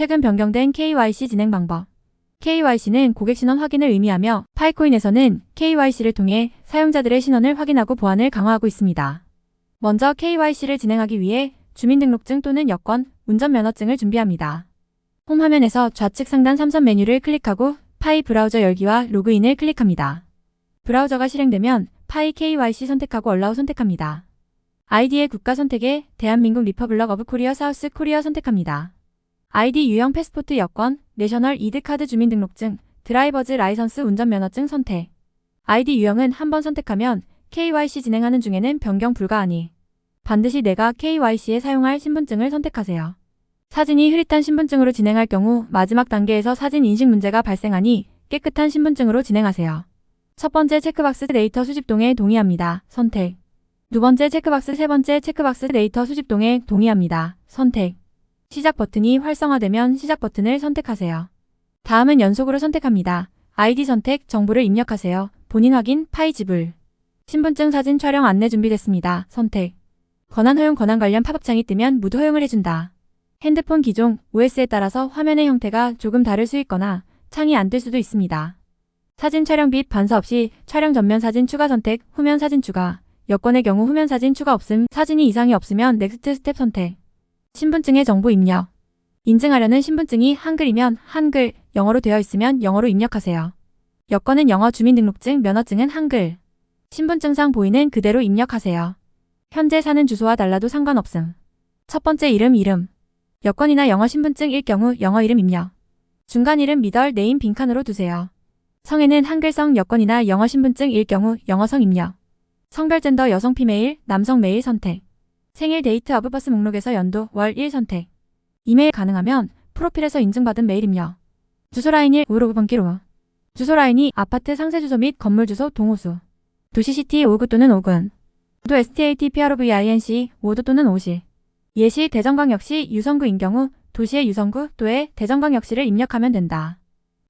최근 변경된 KYC 진행 방법. KYC는 고객 신원 확인을 의미하며 파이코인에서는 KYC를 통해 사용자들의 신원을 확인하고 보안을 강화하고 있습니다. 먼저 KYC를 진행하기 위해 주민등록증 또는 여권, 운전면허증을 준비합니다. 홈 화면에서 좌측 상단 삼선 메뉴를 클릭하고 파이 브라우저 열기와 로그인을 클릭합니다. 브라우저가 실행되면 파이 KYC 선택하고 얼라우 선택합니다. 아이디의 국가 선택에 대한민국 리퍼블럭 어브 코리아 사우스 코리아 선택합니다. 아이디 유형 패스포트 여권, 내셔널 이드카드 주민등록증, 드라이버즈 라이선스 운전면허증 선택. 아이디 유형은 한 번 선택하면 KYC 진행하는 중에는 변경 불가하니 반드시 내가 KYC에 사용할 신분증을 선택하세요. 사진이 흐릿한 신분증으로 진행할 경우 마지막 단계에서 사진 인식 문제가 발생하니 깨끗한 신분증으로 진행하세요. 첫 번째 체크박스 데이터 수집동에 동의합니다. 선택. 두 번째 체크박스 세 번째 체크박스 데이터 수집동에 동의합니다. 선택. 시작 버튼이 활성화되면 시작 버튼을 선택하세요. 다음은 연속으로 선택합니다. 아이디 선택, 정보를 입력하세요. 본인 확인, 파이 지불. 신분증 사진 촬영 안내 준비됐습니다. 선택. 권한 허용 권한 관련 팝업창이 뜨면 무도 허용을 해준다. 핸드폰 기종, OS에 따라서 화면의 형태가 조금 다를 수 있거나 창이 안 뜰 수도 있습니다. 사진 촬영 빗 반사 없이 촬영 전면 사진 추가 선택, 후면 사진 추가. 여권의 경우 후면 사진 추가 없음, 사진이 이상이 없으면 넥스트 스텝 선택. 신분증의 정보 입력. 인증하려는 신분증이 한글이면 한글, 영어로 되어 있으면 영어로 입력하세요. 여권은 영어 주민등록증, 면허증은 한글. 신분증상 보이는 그대로 입력하세요. 현재 사는 주소와 달라도 상관없음. 첫 번째 이름, 이름. 여권이나 영어 신분증일 경우 영어 이름 입력. 중간 이름 미덜 네임 빈칸으로 두세요. 성에는 한글성 여권이나 영어 신분증일 경우 영어성 입력. 성별 젠더 여성 피메일, 남성 메일 선택. 생일 데이트 어브 버스 목록에서 연도, 월, 일 선택. 이메일 가능하면 프로필에서 인증받은 메일 입력. 주소 라인 1, 우로 5번 기로. 주소 라인이 아파트 상세 주소 및 건물 주소 동호수. 도시 시티 5구 또는 5군. 도 STAT PROVINC 5도 또는 5시. 예시 대전광역시 유성구인 경우 도시의 유성구 또의 대전광역시를 입력하면 된다.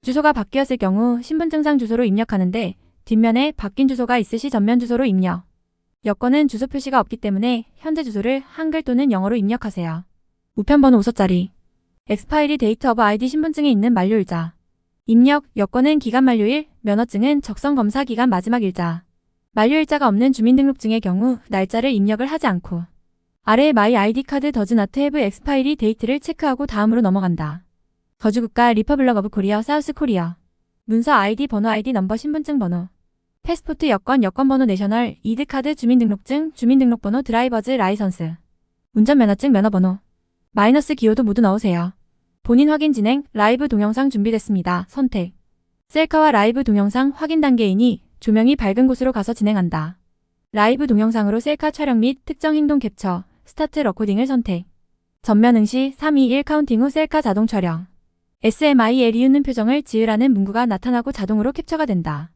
주소가 바뀌었을 경우 신분증상 주소로 입력하는데 뒷면에 바뀐 주소가 있으시 전면 주소로 입력. 여권은 주소 표시가 없기 때문에 현재 주소를 한글 또는 영어로 입력하세요. 우편번호 5서짜리. 엑스파이리 데이트 오브 아이디 신분증에 있는 만료일자. 입력, 여권은 기간 만료일, 면허증은 적성 검사 기간 마지막 일자. 만료일자가 없는 주민등록증의 경우 날짜를 입력을 하지 않고 아래 마이 아이디 카드 더즈 나트 해브 엑스파이리 데이트를 체크하고 다음으로 넘어간다. 거주국가 리퍼블럭 오브 코리아 사우스 코리아. 문서 아이디 번호 아이디 넘버 신분증 번호. 패스포트 여권 여권 번호 내셔널 이드카드 주민등록증 주민등록번호 드라이버즈 라이선스. 운전면허증 면허번호. 마이너스 기호도 모두 넣으세요. 본인 확인 진행 라이브 동영상 준비됐습니다. 선택. 셀카와 라이브 동영상 확인 단계이니 조명이 밝은 곳으로 가서 진행한다. 라이브 동영상으로 셀카 촬영 및 특정 행동 캡처, 스타트 러코딩을 선택. 전면 응시 3, 2, 1 카운팅 후 셀카 자동 촬영. SMIL이 웃는 표정을 지으라는 문구가 나타나고 자동으로 캡처가 된다.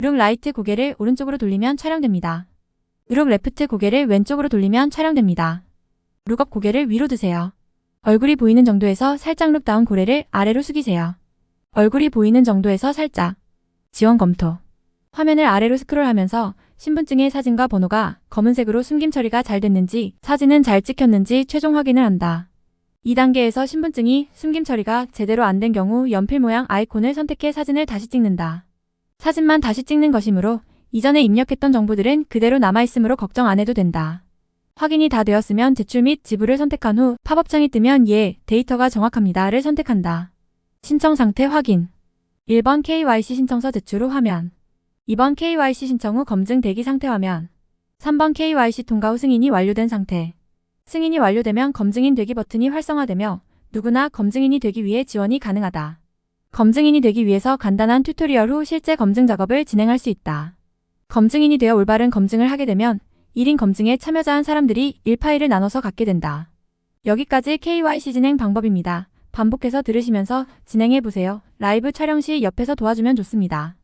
룩 라이트 고개를 오른쪽으로 돌리면 촬영됩니다. 룩 레프트 고개를 왼쪽으로 돌리면 촬영됩니다. 룩업 고개를 위로 드세요. 얼굴이 보이는 정도에서 살짝 룩 다운 고래를 아래로 숙이세요. 얼굴이 보이는 정도에서 살짝. 지원 검토. 화면을 아래로 스크롤하면서 신분증의 사진과 번호가 검은색으로 숨김 처리가 잘 됐는지 사진은 잘 찍혔는지 최종 확인을 한다. 2단계에서 신분증이 숨김 처리가 제대로 안 된 경우 연필 모양 아이콘을 선택해 사진을 다시 찍는다. 사진만 다시 찍는 것이므로 이전에 입력했던 정보들은 그대로 남아있으므로 걱정 안 해도 된다. 확인이 다 되었으면 제출 및 지불을 선택한 후 팝업창이 뜨면 예, 데이터가 정확합니다를 선택한다. 신청 상태 확인 1번 KYC 신청서 제출 후 화면 2번 KYC 신청 후 검증 대기 상태 화면 3번 KYC 통과 후 승인이 완료된 상태 승인이 완료되면 검증인 되기 버튼이 활성화되며 누구나 검증인이 되기 위해 지원이 가능하다. 검증인이 되기 위해서 간단한 튜토리얼 후 실제 검증 작업을 진행할 수 있다. 검증인이 되어 올바른 검증을 하게 되면 1인 검증에 참여자한 사람들이 1파일을 나눠서 갖게 된다. 여기까지 KYC 진행 방법입니다. 반복해서 들으시면서 진행해 보세요. 라이브 촬영 시 옆에서 도와주면 좋습니다.